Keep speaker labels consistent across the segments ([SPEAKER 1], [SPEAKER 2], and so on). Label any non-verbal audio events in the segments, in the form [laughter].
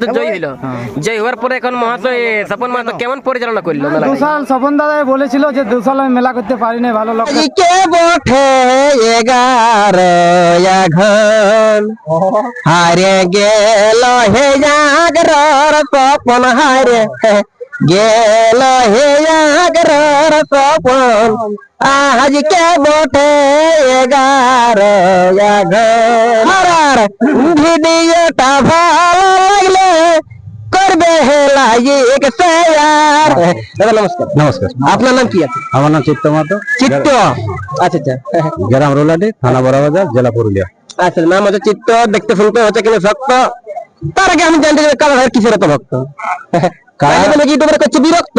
[SPEAKER 1] তো জয় হইল। জয় হওয়ার পরে এখন মহাশয় স্বপন মাহাতো কেমন পরিচালনা করল
[SPEAKER 2] দুসাল স্বপন দাদা বলেছিল যে দুসাল আমি মেলা করতে পারি না ভালো লোক।
[SPEAKER 1] কে বঠে এগারো হারে গেল হে স্বপন হারে। গেল হে জাগরর স্বপন। আজ কে বঠে এগারো হারার ভিডিওটা ভালো লাগলে করবে লাইক শেয়ার। দাদা নমস্কার।
[SPEAKER 3] নমস্কার।
[SPEAKER 1] আপনার নাম কি আছে?
[SPEAKER 3] আমার নাম চিত্ত মাতো
[SPEAKER 1] চিত্ত। আচ্ছা আচ্ছা।
[SPEAKER 3] গ্রাম রোলাডি থানা বড়বাজার জেলা পুরুলিয়া।
[SPEAKER 1] আচ্ছা নাম হচ্ছে চিত্ত। দেখতে শুনতে হচ্ছে কিন্তু ভক্ত তার আগে আমি জানতে চাই কালা ভাইয়ের কিসের এত ভক্ত? বিরক্ত?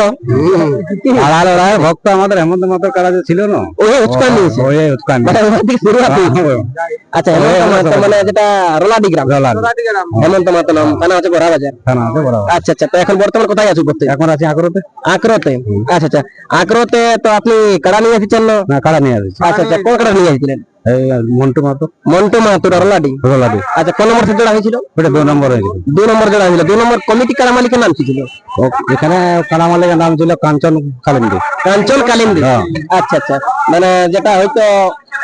[SPEAKER 3] ভক্ত আমাদের হেমন্ত মাতো কাড়া ছিল না?
[SPEAKER 1] ওই উৎকান নিয়েছে
[SPEAKER 3] ওই উৎকান
[SPEAKER 1] ওখান থেকে শুরুয়াত হয়েছে। আচ্ছা হেমন্ত মানে যেটা রোলাডি গ্রাম।
[SPEAKER 3] রোলাডি।
[SPEAKER 1] হেমন্ত মাহাতো নাম থানা হচ্ছে বড়া বাজার
[SPEAKER 3] থানা আছে বড়বাজার।
[SPEAKER 1] আচ্ছা আচ্ছা তো এখন বর্তমান কোথায় আছো করতে
[SPEAKER 3] এখন আছি আকরতে
[SPEAKER 1] আঁকড়তে আচ্ছা আচ্ছা। তো আপনি কাড়া নিয়ে এসেছেন না?
[SPEAKER 3] কাড়া নিয়ে আসছি
[SPEAKER 1] আচ্ছা আচ্ছা কোন কাড়া নিয়ে এসেছিলেন?
[SPEAKER 3] মন্টু মাতো
[SPEAKER 1] মন্টু মাহাতো রোলাডি
[SPEAKER 3] রোলাডি।
[SPEAKER 1] আচ্ছা কোন নম্বর জোড়া হয়েছিল
[SPEAKER 3] ওটা দু নম্বর হয়ে গেছে।
[SPEAKER 1] দুই নম্বর জোড়া হয়েছিল দুই নম্বর কমিটি কাড়া নাম কি ছিল?
[SPEAKER 3] এখানে কাড়া মালিকের নাম ছিল কাঞ্চন কালিন্দি।
[SPEAKER 1] কাঞ্চন কালিন্দি।
[SPEAKER 3] হ্যাঁ।
[SPEAKER 1] আচ্ছা আচ্ছা। মানে যেটা হয়তো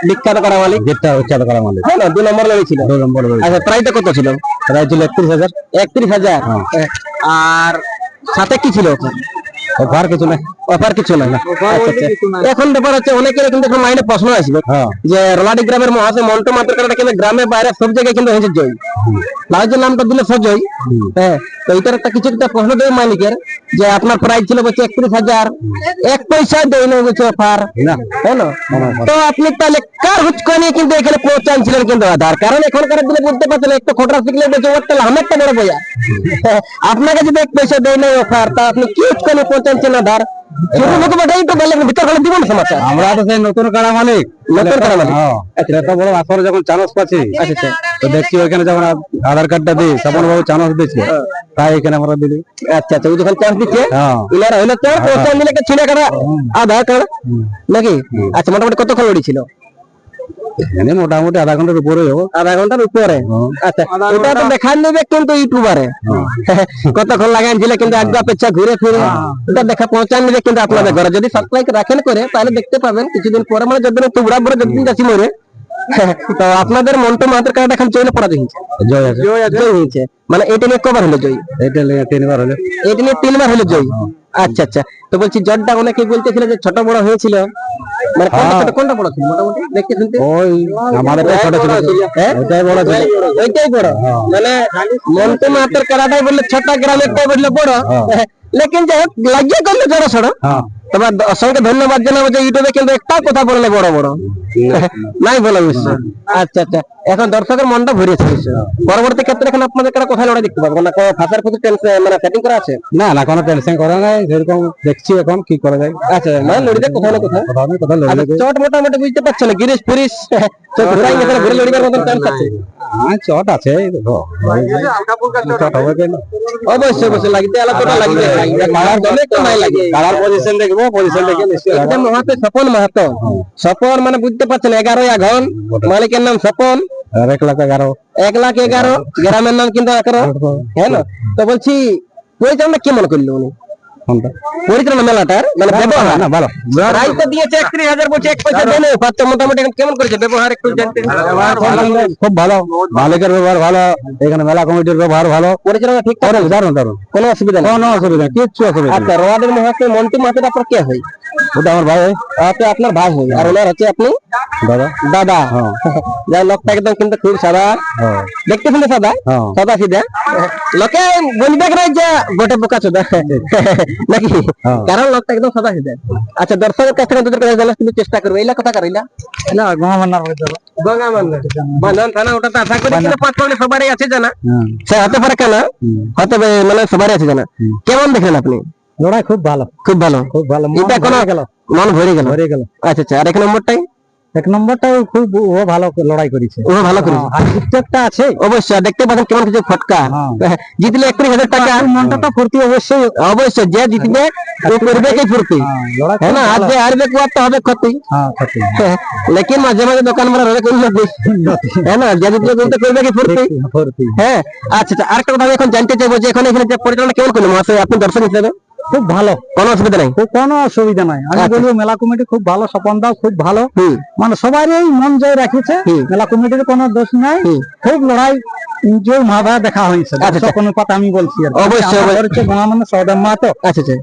[SPEAKER 1] বিখ্যাত কাড়া মালিক
[SPEAKER 3] যেটা কাড়া মালিক
[SPEAKER 1] হ্যাঁ না দুই নম্বর লড়েছিল
[SPEAKER 3] দু নম্বর
[SPEAKER 1] আচ্ছা প্রাইসটা কত ছিল?
[SPEAKER 3] প্রায় ছিল একত্রিশ হাজার।
[SPEAKER 1] একত্রিশ হাজার।
[SPEAKER 3] হ্যাঁ।
[SPEAKER 1] আর সাথে কি ছিল?
[SPEAKER 3] আর কিছু নাই।
[SPEAKER 1] অফার কিছু না। আচ্ছা আচ্ছা। এখন ব্যাপার হচ্ছে অনেকের কিন্তু এখন মাইন্ডে প্রশ্ন আসবে
[SPEAKER 3] হ্যাঁ।
[SPEAKER 1] যে রোলাডি গ্রামের মহাশয় মন্টু মাত্র কারণে কিন্তু গ্রামে বাইরে সব জায়গায় কিন্তু হয়েছে জয়। লাউজের নামটা দিলে সজয় হ্যাঁ তো এটার একটা কিছু একটা প্রশ্ন দেবে মালিকের যে আপনার প্রাইস ছিল বলছে একত্রিশ হাজার। এক পয়সা দেয় না বলছে অফার।
[SPEAKER 3] না।
[SPEAKER 1] তো আপনি তাহলে কার হুচকা নিয়ে কিন্তু এখানে পৌঁছানছিলেন কিন্তু আধার? কারণ এখনকার দিনে বুঝতে পারছেন একটা খোটরা শিখলে বলছে ওর তাহলে আমি একটা বড় বইয়া। [laughs] আপনাকে যদি এক পয়সা দেয় না অফার তা আপনি কি হুচকা নিয়ে পৌঁছানছেন আধার ছোট লোক বাটাই তো বলে ভিতর হলে দিব না সমাচার।
[SPEAKER 3] আমরা তো সেই নতুন কাড়া মালিক।
[SPEAKER 1] নতুন কাড়া মালিক।
[SPEAKER 3] হ্যাঁ এত বড় আসরে যখন চানস পাচ্ছি।
[SPEAKER 1] আচ্ছা
[SPEAKER 3] তো দেখছি ওইখানে যখন আধার কার্ডটা দিই তপন বাবু চানস দিচ্ছে। তাই এখানে আমরা দিলি
[SPEAKER 1] আচ্ছা আচ্ছা যখন চান্স দিচ্ছে
[SPEAKER 3] হ্যাঁ।
[SPEAKER 1] হইল ছিঁড়ে আধার কার্ড? নাকি? আচ্ছা মোটামুটি কতক্ষণ লড়ি ছিল?
[SPEAKER 3] এখানে মোটামুটি আধা ঘণ্টার উপরে হব।
[SPEAKER 1] আধা ঘণ্টার উপরে? আচ্ছা ওটা তো দেখান নেবে কিন্তু ইউটিউবারে। কতক্ষণ লাগান ছিল কিন্তু এক অপেক্ষা ঘুরে ফিরে। ওটা দেখা পৌঁছান নেবে কিন্তু আপনাদের ঘরে। যদি সাবস্ক্রাইব রাখেন করে তাহলে দেখতে পাবেন কিছুদিন পরে মানে যতদিন তুবড়া বড় যতদিন যাচ্ছি মরে। তো আপনাদের মন্টু মাত্র কার্ড এখন চলে পড়া হয়েছে।
[SPEAKER 3] জয় আছে।
[SPEAKER 1] জয় হয়েছে। মানে এটা নিয়ে কবার হলো জয়?
[SPEAKER 3] এটা লেগে তিনবার হলে।
[SPEAKER 1] এটা নিয়ে তিনবার হলো জয়? আচ্ছা আচ্ছা। তো বলছি জটটা অনেকে বলতেছিল যে ছোট বড় হয়েছিল। মানে কোনটা ছোট কোনটা বড় ছিল মোটামুটি? দেখতে শুনতে।
[SPEAKER 3] ওই আমাদের ছোট ছোট
[SPEAKER 1] ছিল।
[SPEAKER 3] ওইটাই বড়। ছিল।
[SPEAKER 1] ওইটাই বড়। মানে মন্টু মাতের কারাটাই বললে ছোট গ্রামের বললে বড়। লেকিন যাই হোক লাগিয়ে করলে ছোট।
[SPEAKER 3] হ্যাঁ।
[SPEAKER 1] তোমার অসংখ্য ধন্যবাদ জানাব যে ইউটিউবে কিন্তু একটা কথা বললে বড় বড়। [laughs] নাই বলা বুঝছ আচ্ছা আচ্ছা। এখন দর্শকের মনটা বুঝছ পরবর্তী ক্ষেত্রে এখন আপনাদের কারা কোথায় লড়াই দেখতে পাবো? না কোনো ভাষার টেনশন মানে সেটিং করা আছে?
[SPEAKER 3] না না কোনো টেনশন করা নাই। সেরকম দেখছি এখন কি করা যায়।
[SPEAKER 1] আচ্ছা মানে লড়িতে কোথাও না কোথাও
[SPEAKER 3] কোথাও আমি কোথাও লড়ে
[SPEAKER 1] আচ্ছা, চট মোটামুটি বুঝতে পারছ না গিরিশ পুরিশ তো ঘুরাই গেছে ঘুরে লড়িবার মতন চান্স আছে।
[SPEAKER 3] হ্যাঁ চট আছে
[SPEAKER 1] অবশ্যই অবশ্যই লাগতে আলাদা লাগবে কালার দলে তো নাই লাগে
[SPEAKER 3] কালার পজিশন দেখব পজিশন দেখে
[SPEAKER 1] একদম মাহাতো স্বপন মাহাতো। স্বপন মানে বুঝতে পারছেন এগারো এখন মালিকের নাম স্বপন।
[SPEAKER 3] আর এক লাখ এগারো।
[SPEAKER 1] এক লাখ এগারো গ্রামের নাম কিন্তু এগারো হ্যাঁ না? তো বলছি পরিচালনা কেমন করল উনি? পরিচালনা মেলাটার? মানে ব্যবহার?
[SPEAKER 3] না ভালো।
[SPEAKER 1] প্রাইস দিয়েছে একত্রিশ হাজার বলছে এক পয়সা দেয় না মোটামুটি কেমন করেছে ব্যবহার একটু জানতে?
[SPEAKER 3] খুব ভালো। মালিকের ব্যবহার ভালো এখানে মেলা কমিটির ব্যবহার ভালো।
[SPEAKER 1] পরিচালনা ঠিক
[SPEAKER 3] দারুণ দারুণ দারুণ।
[SPEAKER 1] কোনো অসুবিধা নেই।
[SPEAKER 3] কোনো অসুবিধা কিচ্ছু অসুবিধা।
[SPEAKER 1] আচ্ছা রোয়াদের মহাশয় মন্টু মাহাতো আপনার কে হয়?
[SPEAKER 3] ওটা আমার ভাই।
[SPEAKER 1] আপনি আপনার ভাই হয়। আর ওনার হচ্ছে আপনি?
[SPEAKER 3] দাদা।
[SPEAKER 1] দাদা।
[SPEAKER 3] হ্যাঁ। [laughs]
[SPEAKER 1] যার লোকটা একদম কিন্তু খুব সাদা।
[SPEAKER 3] হ্যাঁ।
[SPEAKER 1] দেখতে শুনতে সাদা?
[SPEAKER 3] হ্যাঁ।
[SPEAKER 1] সাদা সিধা? লোকে বলবে করে যে গোটে বোকা চোদা [laughs] নাকি?
[SPEAKER 3] হ্যাঁ।
[SPEAKER 1] কারণ লোকটা একদম সাদা সিধা আচ্ছা দর্শকের কাছ থেকে তোদের কাছে জানার কিন্তু চেষ্টা করব। এইলা কথা কারিলা
[SPEAKER 3] না? গহমান্নার হইতে
[SPEAKER 1] গঙ্গা মান্না বান্ধন থানা ওটা আশা করি কিন্তু পাঁচ পাঁচ সবারই আছে জানা।
[SPEAKER 3] হ্যাঁ।
[SPEAKER 1] সে হতে পারে কেন? হতে মানে সবারই আছে জানা। কেমন দেখলেন আপনি?
[SPEAKER 3] লড়াই খুব ভালো।
[SPEAKER 1] খুব ভালো।
[SPEAKER 3] খুব ভালো।
[SPEAKER 1] এটা কোনো
[SPEAKER 3] গেল।
[SPEAKER 1] মন ভরে গেল।
[SPEAKER 3] ভরে গেল।
[SPEAKER 1] আচ্ছা আচ্ছা। আর এক নম্বরটাই?
[SPEAKER 3] এক নম্বরটা খুব ও ভালো লড়াই করেছে।
[SPEAKER 1] ও ভালো হ্যাঁ, করেছে।
[SPEAKER 3] আর একটা আছে।
[SPEAKER 1] অবশ্যই দেখতে পাচ্ছেন কেমন কিছু ফটকা
[SPEAKER 3] হ্যাঁ।
[SPEAKER 1] জিতলে হাজার টাকা।
[SPEAKER 3] মনটা তো ফুর্তি অবশ্যই।
[SPEAKER 1] অবশ্যই যে জিতবে ও করবে কি ফুর্তি।
[SPEAKER 3] হ্যাঁ,
[SPEAKER 1] হ্যাঁ না যে হারবে কুয়ার তো হবে ক্ষতি। লেকিন মাঝে মাঝে দোকান মারা হ্যাঁ না যে জিতলে বলতে করবে কি ফুর্তি।
[SPEAKER 3] ফুর্তি।
[SPEAKER 1] হ্যাঁ আচ্ছা, আচ্ছা আরেকটা কথা এখন জানতে চাইব যে এখন এখানে যে পরিচালনা কেমন করল মহাশয় আপনি দর্শক হিসেবে?
[SPEAKER 3] খুব ভালো।
[SPEAKER 1] কোনো অসুবিধা নেই?
[SPEAKER 3] কোনো অসুবিধা নাই। আমি
[SPEAKER 1] আচ্ছা।
[SPEAKER 3] বলব মেলা কমিটি খুব ভালো স্বপন দাও খুব ভালো। মানে সবারই মন জয় রাখিছে। মেলা কমিটির কোনো দোষ নাই। খুব লড়াই দেখা হয়েছে।
[SPEAKER 1] আচ্ছা, আচ্ছা।
[SPEAKER 3] কোনো কথা আমি বলছি
[SPEAKER 1] অবশ্যই, আচ্ছা আচ্ছা।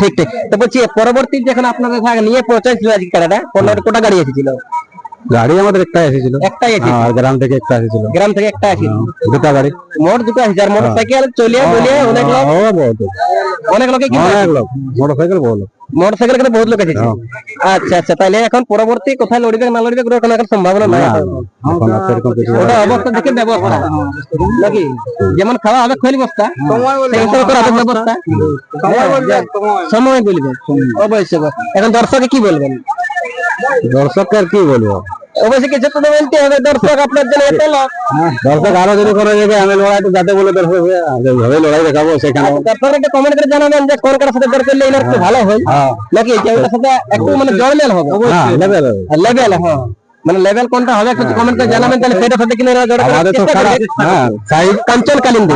[SPEAKER 1] ঠিক ঠিক। তো বলছি পরবর্তী যখন আপনাদের নিয়ে পৌঁছাইছিল আজকে কোটা গাড়ি এসেছিল।
[SPEAKER 3] গাড়ি আমাদের একটা এসেছিল।
[SPEAKER 1] একটাই এসেছিল।
[SPEAKER 3] আর গ্রাম থেকে একটা এসেছিল।
[SPEAKER 1] গ্রাম থেকে একটা এসেছিল।
[SPEAKER 3] দুটা গাড়ি।
[SPEAKER 1] মোট দুটো এসেছে আর মোটর সাইকেল চলিয়ে বলিয়ে অনেক লোক অনেক লোকে কি
[SPEAKER 3] অনেক লোক। মোটর সাইকেল বহু লোক
[SPEAKER 1] বহুত এসেছে। আচ্ছা আচ্ছা তাহলে এখন পরবর্তী কোথায় লড়বে না লড়বে কোনো এখন সম্ভাবনা নাই। ওটা অবস্থা দেখে ব্যবস্থা। নাকি? যেমন খাওয়া হবে খৈল বস্তা। করা ব্যবস্থা। সময় বলবে। অবশ্যই। এখন দর্শকে কি বলবেন?
[SPEAKER 3] দর্শককে আর কি বলব?
[SPEAKER 1] অবশ্যই কিছু তো বলতে হবে দর্শক আপনার জন্য এত লোক
[SPEAKER 3] দর্শক আরও যদি কোনো জায়গায় আমি লড়াইটা যাতে বলে দর্শক ভাবে লড়াই দেখাবো সেখানে
[SPEAKER 1] আপনারা একটা কমেন্ট করে জানাবেন যে কোন কার সাথে দর করলে এর একটু ভালো হয়
[SPEAKER 3] হ্যাঁ।
[SPEAKER 1] নাকি যে সাথে একটু মানে জয়মেল হবে?
[SPEAKER 3] হ্যাঁ level
[SPEAKER 1] লেভেল হ্যাঁ। মানে লেভেল কোনটা হবে একটু কমেন্ট করে জানাবেন তাহলে সেটার সাথে কিনা এরা জড়
[SPEAKER 3] আমাদের তো হ্যাঁ।
[SPEAKER 1] সাইড কাঞ্চন কালিন্দ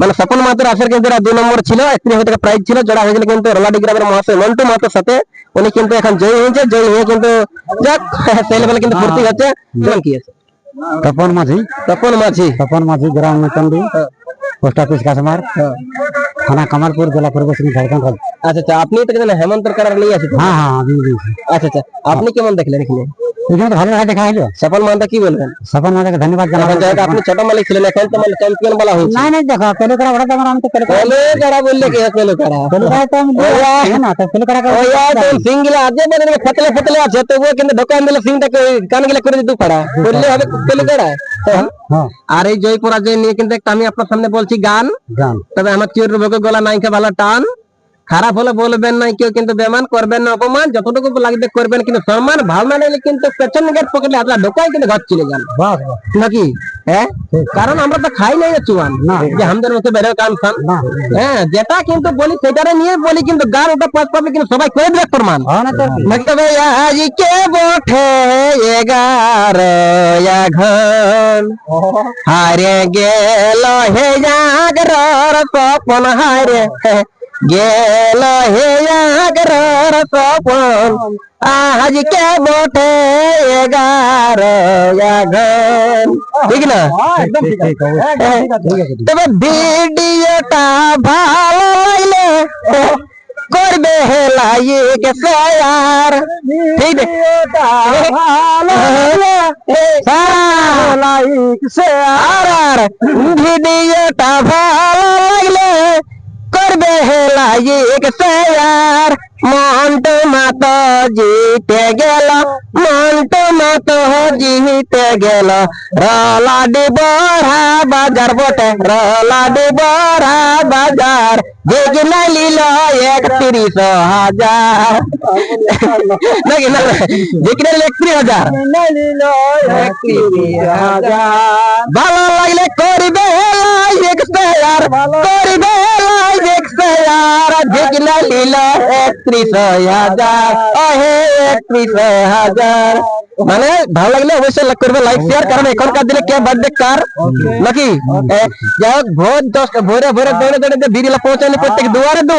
[SPEAKER 1] মানে স্বপন মাহাতোর আসার কিন্তু দুই নম্বর ছিল একত্রিশ হাজার টাকা প্রাইজ ছিল জোড়া হয়েছিল কিন্তু রোলাডি গ্রামের মহাশয় মন্টু মাহাতোর সাথে উনি কিন্তু এখন জয়ী হয়েছে জয়ী হয়ে কিন্তু যাক [laughs] সেই লেভেলে কিন্তু ভর্তি হচ্ছে। নাম কি আছে?
[SPEAKER 3] তপন মাঝি।
[SPEAKER 1] তপন মাঝি।
[SPEAKER 3] তপন মাঝি গ্রাম নতন্ডি। পোস্ট অফিস কাশমার থানা কামালপুর জেলা পূর্ব সিং ঝাড়খণ্ড
[SPEAKER 1] আচ্ছা আচ্ছা আপনি তো কিন্তু হেমন্তর কারার নিয়ে আসেন
[SPEAKER 3] হ্যাঁ হ্যাঁ
[SPEAKER 1] আচ্ছা আচ্ছা আপনি কেমন দেখলেন এখানে?
[SPEAKER 3] এখানে তো ভালো দেখা দেখা হলো
[SPEAKER 1] স্বপন মাহাতো কি বলবেন?
[SPEAKER 3] সপন মাঝিকে ধন্যবাদ জানাব।
[SPEAKER 1] যাই আপনি ছোট মালিক ছিলেন এখন তো মানে চ্যাম্পিয়ন বলা হয়েছে।
[SPEAKER 3] নাই নাই দেখো পেলে করা বড় তোমার আমি তো পেলে করা
[SPEAKER 1] পেলে কারা বললে কি পেলে কারা
[SPEAKER 3] পেলে করা তো আমি না তো পেলে করা
[SPEAKER 1] ওই সিংগুলা আজে বেরে ফতলে ফতলে আছে তবুও কিন্তু দোকান দিলে সিংটাকে কান গিলা করে দিতে পারা। করলে হবে পেলে কারা
[SPEAKER 3] হ্যাঁ
[SPEAKER 1] আর এই জয় পরাজয় নিয়ে কিন্তু একটা আমি আপনার সামনে বলছি গান।
[SPEAKER 3] গান।
[SPEAKER 1] তবে আমার চির বকে গলা নাইকা ভালো টান। খারাপ হলে বলবেন না কেউ কিন্তু বেমান করবেন না অপমান যতটুকু লাগবে করবেন কিন্তু সম্মান ভাবনা নিলে কিন্তু পেছন গেট পকেটে আপনার ঢোকাই কিন্তু ঘর চলে যান নাকি? হ্যাঁ? কারণ আমরা তো খাই নাই চুয়ান। যে আমাদের মতো বেরো কান
[SPEAKER 3] খান
[SPEAKER 1] হ্যাঁ যেটা কিন্তু বলি সেটারে নিয়ে বলি কিন্তু গান ওটা পাঁচ পাবে কিন্তু সবাই করে দিলে প্রমাণ।
[SPEAKER 3] মতলব আজি কে
[SPEAKER 1] বঠে এগার ঘন হারে গেল হে জাগর স্বপন হারে। गेल हे जागर सपन आज के बोठे ग्यारह घन ठीक ना
[SPEAKER 3] ঠিক ঠিক ঠিক অবশ্যই। ঠিক আছে ঠিক আছে
[SPEAKER 1] তবে ভিডিওটা ভালো লাগলে করবে লাইক শেয়ার ঠিক ভালো লাইক শেয়ার আর ভিডিওটা ভালো লাগলে করবে লাইক শেয়ার মন্টু মাত জিতে গেল, মন্টু মাত জিতে গেল। রলাডি বড়া বাজার বটে রলাডি বড়া বাজার। যেগুলা লিল একত্রিশ হাজার। নাকি না যেগুলা একত্রিশ হাজার। ভালো লাগলে করবে লাইক শেয়ার করবে লাইক শেয়ার যেগুলা লিল একত্রিশ হাজার ওহে একত্রিশ হাজার মানে ভালো লাগলে অবশ্যই লাইক করবে লাইক শেয়ার কারণ এখনকার দিনে কে বার্থডে কার নাকি এ, যাই হোক ভোর দশটা ভোরে ভোরে দৌড়ে দৌড়ে ভিড় পৌঁছানি প্রত্যেক দুয়ারে দুয়ার